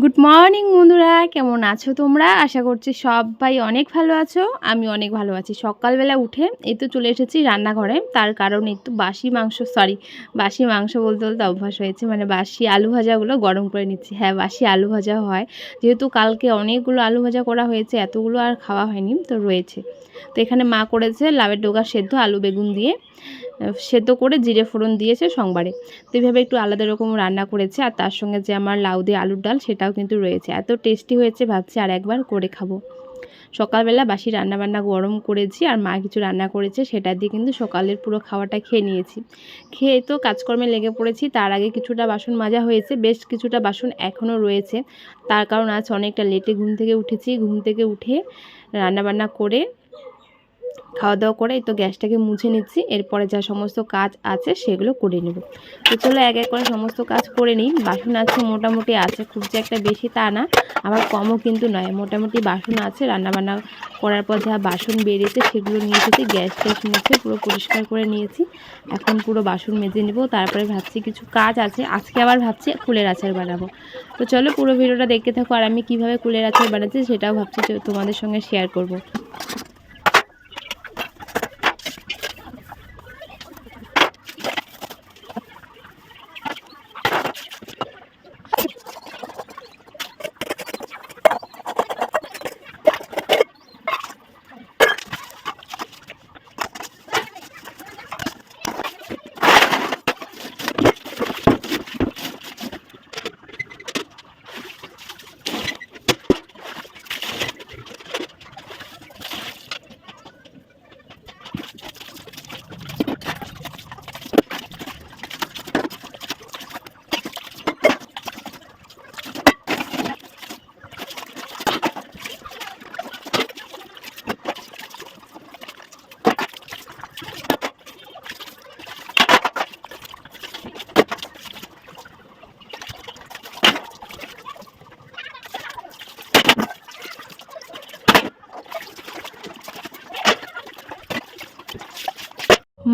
Good morning বন্ধুরা। কেমন আছো তোমরা? আশা করছি সবাই অনেক ভালো আছো। আমি অনেক ভালো আছি। সকালবেলা উঠে এই তো চলে এসেছি রান্নাঘরে। তার কারণ একটু বাসি মাংস সরি বাসি মাংস বলতে বলতে অভ্যাস হয়েছে। মানে বাসি আলু ভাজাগুলো গরম করে নিচ্ছি। হ্যাঁ বাসি আলু ভাজা হয়। যেহেতু কালকে অনেকগুলো আলু ভাজা করা হয়েছে, এতগুলো আর খাওয়া হয়নি, তো রয়েছে। তো এখানে মা করেছে লাভের ডোগা সেদ্ধ আলু বেগুন দিয়ে। সেদ্ধ করে জিরে ফোড়ন দিয়েছে সোমবারে। তো এইভাবে একটু আলাদা রকম রান্না করেছে আর তার সঙ্গে যে আমার লাউ দিয়ে আলুর ডাল সেটাও কিন্তু রয়েছে। এত টেস্টি হয়েছে, ভাবছি আর একবার করে খাব। সকালবেলা বাসি রান্নাবান্না গরম করেছি আর মা কিছু রান্না করেছে, সেটা দিয়ে কিন্তু সকালের পুরো খাওয়াটা খেয়ে নিয়েছি। খেয়ে তো কাজকর্মে লেগে পড়েছি, তার আগে কিছুটা বাসন মাজা হয়েছে, বেশ কিছুটা বাসন এখনও রয়েছে। তার কারণ আজ অনেকটা লেটে ঘুম থেকে উঠেছি। ঘুম থেকে উঠে রান্নাবান্না করে খাওয়া দাওয়া করে তো গ্যাসটাকে মুছে নিচ্ছি। এরপরে যা সমস্ত কাজ আছে সেগুলো করে নেব। তো চলো এক এক করে সমস্ত কাজ করে নিই। বাসন আছে মোটামুটি আছে, খুব যে একটা বেশি তা না, আবার কমও কিন্তু নয়। মোটামুটি বাসন আছে, রান্নাবান্না করার পর যা বাসন বেরিয়েছে সেগুলো নিয়ে এসেছি, গ্যাস ট্যাস মুছে পুরো পরিষ্কার করে নিয়েছি। এখন পুরো বাসন মেজে নেব, তারপরে ভাবছি কিছু কাজ আছে। আজকে আবার ভাবছি কুলের আচার বানাবো। তো চলো পুরো ভিডিওটা দেখতে থাকো, আর আমি কীভাবে কুলের আচার বানাচ্ছি সেটাও ভাবছি তোমাদের সঙ্গে শেয়ার করব।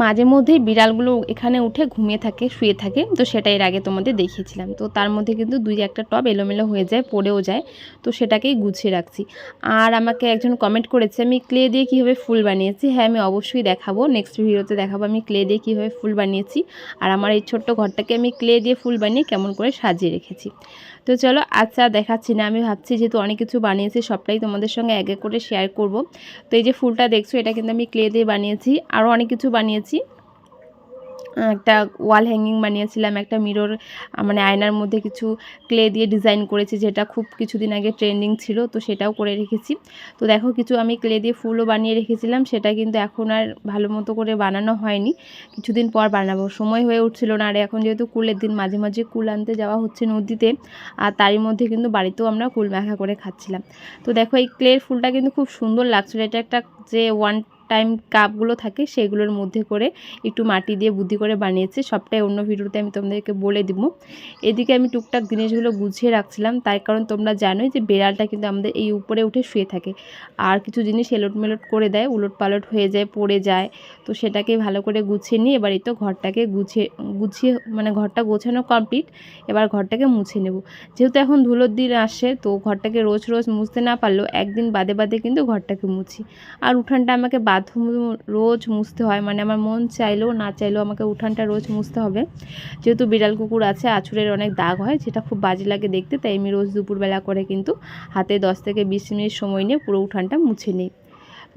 মাঝে মধ্যেই বিড়ালগুলো এখানে উঠে ঘুমিয়ে থাকে, শুয়ে থাকে। তো সেটা এর আগে তোমাদের দেখিয়েছিলাম। তো তার মধ্যে কিন্তু দুই একটা টব এলোমেলো হয়ে যায়, পড়েও যায়। তো সেটাকেই গুছিয়ে রাখছি। আর আমাকে একজন কমেন্ট করেছে, আমি ক্লে দিয়ে কীভাবে ফুল বানিয়েছি? হ্যাঁ আমি অবশ্যই দেখাবো। নেক্সট ভিডিওতে দেখাবো আমি ক্লে দিয়ে কীভাবে ফুল বানিয়েছি। আর আমার এই ছোট্ট ঘরটাকে আমি ক্লে দিয়ে ফুল বানিয়ে কেমন করে সাজিয়ে রেখেছি। তো চলো আচ্ছা দেখাচ্ছি না। আমি ভাবছি যেহেতু অনেক কিছু বানিয়েছি, সবটাই তোমাদের সঙ্গে এক এক করে শেয়ার করব। তো এই যে ফুলটা দেখছ, এটা কিন্তু আমি ক্লে দিয়ে বানিয়েছি। আরও অনেক কিছু বানিয়েছি। একটা ওয়াল হ্যাঙ্গিং বানিয়েছিলাম, একটা মিরর মানে আয়নার মধ্যে কিছু ক্লে দিয়ে ডিজাইন করেছি, যেটা খুব কিছুদিন আগে ট্রেন্ডিং ছিল, তো সেটাও করে রেখেছি। তো দেখো, কিছু আমি ক্লে দিয়ে ফুলও বানিয়ে রেখেছিলাম, সেটা কিন্তু এখন আর ভালো মতো করে বানানো হয়নি। কিছুদিন পর বানাবো। সময় হয়ে উঠছিল না, আর এখন যেহেতু কুলের দিন, মাঝে মাঝে কুল আনতে যাওয়া হচ্ছে নদীতে, আর তারই মধ্যে কিন্তু বাড়িতেও আমরা কুল মাখা করে খাচ্ছিলাম। তো দেখো, এই ক্লের ফুলটা কিন্তু খুব সুন্দর লাগছিল। এটা একটা যে ওয়ান টাইম কাপগুলো থাকে, সেগুলোর মধ্যে করে একটু মাটি দিয়ে বুদ্ধি করে বানিয়েছে। সবটাই অন্য ভিডিওতে আমি তোমাদেরকে বলে দিব। এদিকে আমি টুকটাক জিনিসগুলো গুছিয়ে রাখছিলাম। তাই কারণ তোমরা জানোই যে বেড়ালটা কিন্তু আমাদের এই উপরে উঠে শুয়ে থাকে। আর কিছু জিনিস এলোট মেলোট করে দেয় উলট পালট হয়ে যায়, পড়ে যায়। তো সেটাকে ভালো করে গুছিয়ে নিয়ে এবার এই তো ঘরটাকে গুছিয়ে গুছিয়ে মানে ঘরটা গোছানো কমপ্লিট এবার ঘরটাকে মুছে নেব। যেহেতু এখন ধুলোর দিন আসে, তো ঘরটাকে রোজ রোজ মুছতে না পারলেও একদিন বাদে বাদে কিন্তু ঘরটাকে মুছি। আর উঠানটা আমাকে বাথরুম রোজ মুছতে হয়। মানে আমার মন চাইলেও না চাইলেও আমাকে উঠানটা রোজ মুছতে হবে। যেহেতু বিড়াল কুকুর আছে, আছুরের অনেক দাগ হয়, যেটা খুব বাজে লাগে দেখতে। তাই আমি রোজ দুপুরবেলা করে কিন্তু হাতে দশ থেকে বিশ মিনিট সময় নিয়ে পুরো উঠানটা মুছে নিই।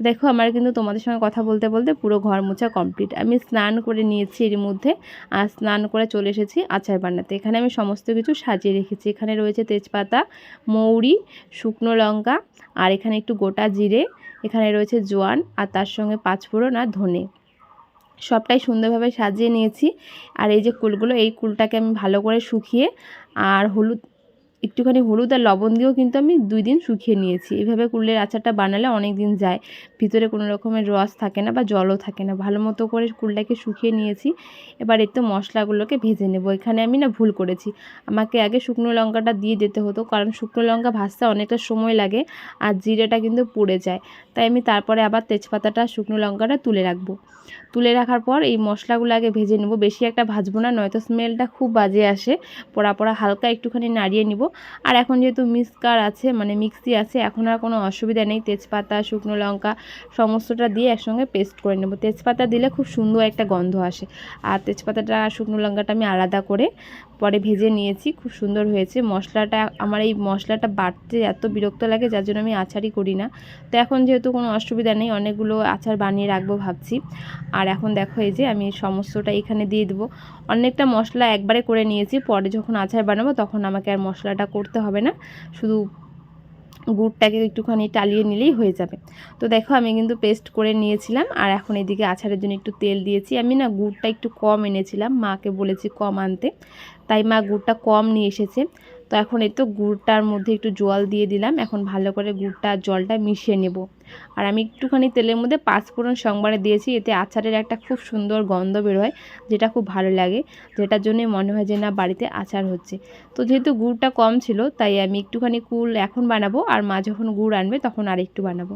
দেখো আমার কিন্তু তোমাদের সঙ্গে কথা বলতে বলতে পুরো ঘর মোছা কমপ্লিট আমি স্নান করে নিয়েছি এর মধ্যে, আর স্নান করে চলে এসেছি আচার বানাতে। এখানে আমি সমস্ত কিছু সাজিয়ে রেখেছি। এখানে রয়েছে তেজপাতা, মৌরি, শুকনো লঙ্কা, আর এখানে একটু গোটা জিরে, এখানে রয়েছে জোয়ান, আর তার সঙ্গে পাঁচফোড়ন আর ধনে। সবটাই সুন্দরভাবে সাজিয়ে নিয়েছি। আর এই যে কুলগুলো, এই কুলটাকে আমি ভালো করে শুকিয়ে, আর হলুদ একটুখানি হলুদ আর লবণ দিয়েও কিন্তু আমি দুই দিন শুকিয়ে নিয়েছি। এইভাবে কুলের আচারটা বানালে অনেক দিন যায়। ভিতরে কোনো রকমের রস থাকে না বা জলও থাকে না। ভালো মতো করে কুলটাকে শুকিয়ে নিয়েছি। এবার তো মশলাগুলোকে ভেজে নেব। এখানে আমি না ভুল করেছি। আমাকে আগে শুকনো লঙ্কাটা দিয়ে দিতে হতো, কারণ শুকনো লঙ্কা ভাজতে অনেকটা সময় লাগে আর জিরেটা কিন্তু পুড়ে যায়। তাই আমি তারপরে আবার তেজপাতাটা, শুকনো লঙ্কাটা তুলে রাখব। তুলে রাখার পর এই মশলাগুলো আগে ভেজে নেব। বেশি একটা ভাজবো না, নয়তো স্মেলটা খুব বাজে আসে। পোড়া পোড়া হালকা একটুখানি নাড়িয়ে নিব। আর এখন যেহেতু মিক্সকার আছে মানে মিক্সি আছে, এখন আর কোনো অসুবিধা নেই। তেজপাতা, শুকনো লঙ্কা সমস্তটা দিয়ে একসঙ্গে পেস্ট করে নেব। তেজপাতা দিলে খুব সুন্দর একটা গন্ধ আসে। আর তেজপাতাটা আর শুকনো লঙ্কাটা আমি আলাদা করে পরে ভেজে নিয়েছি। খুব সুন্দর হয়েছে। মশলাটা, আমার এই মশলাটা বাটতে এত বিরক্ত লাগে, যার জন্য আমি আচারই করি না। তো এখন যেহেতু কোনো অসুবিধা নেই, অনেকগুলো আচার বানিয়ে রাখব ভাবছি। আর এখন দেখো এই যে আমি সমস্তটা এখানে দিয়ে দেবো। অনেকটা মশলা একবারে করে নিয়েছি। পরে যখন আচার বানাবো তখন আমাকে আর মশলাটা করতে হবে না। শুধু গুড়টাকে একটুখানি টালিয়ে নিলেই হয়ে যাবে। তো দেখো আমি কিন্তু পেস্ট করে নিয়েছিলাম, আর এখন এদিকে আচারের জন্য একটু তেল দিয়েছি। আমি না গুড়টা একটু কম এনেছিলাম, মাকে বলেছি কম আনতে। তাই মা গুড়টা কম নিয়ে এসেছে। তো এখন এই তো গুড়টার মধ্যে একটু জল দিয়ে দিলাম। এখন ভালো করে গুড়টা আর জলটা মিশিয়ে নেব। আর আমি একটুখানি তেলের মধ্যে পাঁচফোড়ন সংবারে দিয়েছি, এতে আচারের একটা খুব সুন্দর গন্ধ বেরোয়, যেটা খুব ভালো লাগে, যেটার জন্যই মনে হয় যে না, বাড়িতে আচার হচ্ছে। তো যেহেতু গুড়টা কম ছিল, তাই আমি একটুখানি কুল এখন বানাবো, আর মা যখন গুড় আনবে তখন আর একটু বানাবো।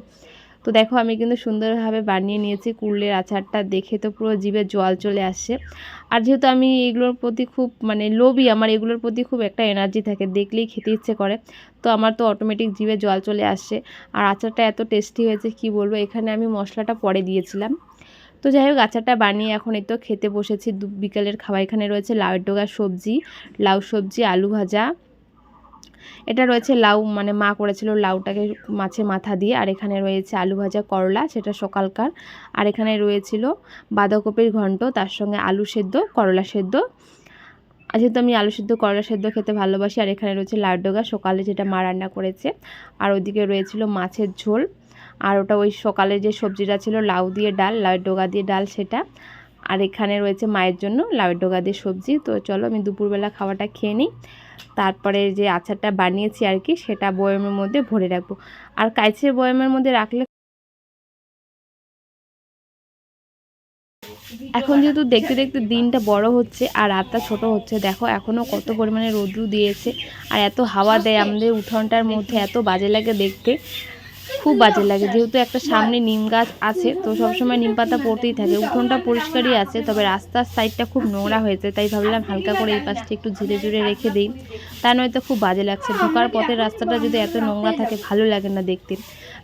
তো দেখো আমি কিন্তু সুন্দরভাবে বানিয়ে নিয়েছি কুলের আচারটা দেখে তো পুরো জিভে জল চলে আসছে। আর যেহেতু আমি এগুলোর প্রতি খুব মানে লোভই আমার এগুলোর প্রতি খুব একটা এনার্জি থাকে, দেখলেই খেতে ইচ্ছে করে, তো আমার তো অটোমেটিক জিভে জল চলে আসছে। আর আচারটা এত টেস্টি হয়েছে, কি বলব, এখানে আমি মশলাটা পরে দিয়েছিলাম। তো যাই হোক, আচারটা বানিয়ে এখন এই তো খেতে বসেছি। বিকালের খাবার এখানে রয়েছে লাউয়ের ডোগা সবজি, লাউ সবজি, আলু ভাজা এটা রয়েছে লাউ মানে মা করেছিল লাউটাকে মাছের মাথা দিয়ে, আর এখানে রয়েছে আলু ভাজা করলা, সেটা সকালকার। আর এখানে রয়েছিল বাঁধাকপির ঘন্ট, তার সঙ্গে আলু সেদ্ধ, করলা সেদ্ধ। আর যেহেতু আমি আলু সেদ্ধ, করলা সেদ্ধ খেতে ভালোবাসি, আর এখানে রয়েছে লাড্ডোগা সকালে যেটা মা রান্না করেছে। আর ওদিকে রয়েছিল মাছের ঝোল, আর ওটা ওই সকালে যে সবজিটা ছিল, লাউ দিয়ে ডাল লাউয়ের ডোগা দিয়ে ডাল সেটা। আর এখানে রয়েছে মায়ের জন্য লাউয়ের ডোগা দিয়ে সবজি। তো চলো আমি দুপুরবেলা খাওয়াটা খেয়ে নিই। তারপরে যে আচারটা বানিয়েছি আর কি, সেটা বয়মের মধ্যে ভরে রাখব। আর কাইচের বয়মের মধ্যে রাখলে এখন যেহেতু দেখতে দেখতে দিনটা বড় হচ্ছে আর রাতটা ছোট হচ্ছে, দেখো এখনও কত পরিমাণে রোদ্রু দিয়েছে আর এত হাওয়া দেয় আমাদের উঠোনটার মধ্যে, এত বাজে লাগে দেখতে। খুব বাজে লাগে। যেহেতু একটা সামনে নিম গাছ আছে, তো সবসময় নিম পাতা পড়তেই থাকে। উঠোনটা পরিষ্কারই আছে, তবে রাস্তার সাইডটা খুব নোংরা হয়েছে, তাই ভাবলাম হালকা করে এই পাশটা একটু ঝিরে ঝুড়ে রেখে দিই। তা নয়তো খুব বাজে লাগছে। ঢোকার পথের রাস্তাটা যদি এত নোংরা থাকে, ভালো লাগে না দেখতে।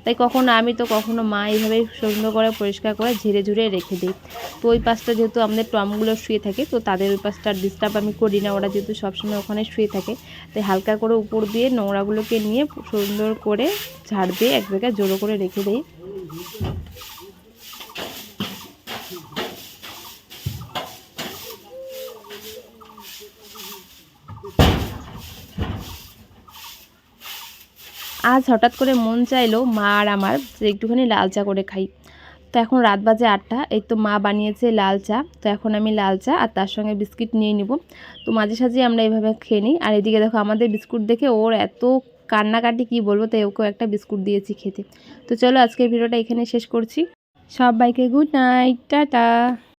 তাই কখনো আমি তো কখনো মা এইভাবে সুন্দর করে পরিষ্কার করে ঝেড়ে ঝুড়ে রেখে দিই। তো ওই পাশটা যেহেতু আমাদের টমগুলো শুয়ে থাকে, তো তাদের ওই পাশটা ডিস্টার্ব আমি করি না। ওরা যেহেতু সবসময় ওখানে শুয়ে থাকে, তাই হালকা করে উপর দিয়ে নোংরাগুলোকে নিয়ে সুন্দর করে ঝাড় দিয়ে এক জায়গায় জোরো করে রেখে দিই। আজ হঠাৎ করে মন চাইলো মা আর আমার যে একটুখানি লাল চা করে খাই। তো এখন রাত বাজে আটটা, এই তো মা বানিয়েছে লাল চা। তো এখন আমি লাল চা আর তার সঙ্গে বিস্কিট নিয়ে নিব। তো মাঝে সাঝে আমরা এইভাবে খেয়ে নিই। আর এদিকে দেখো আমাদের বিস্কুট দেখে ওর এত কান্নাকাটি, কি বলব, তাই ওকেও একটা বিস্কুট দিয়েছি খেতে। তো চলো আজকের ভিডিওটা এখানে শেষ করছি। সবাইকে গুড নাইট, টাটা।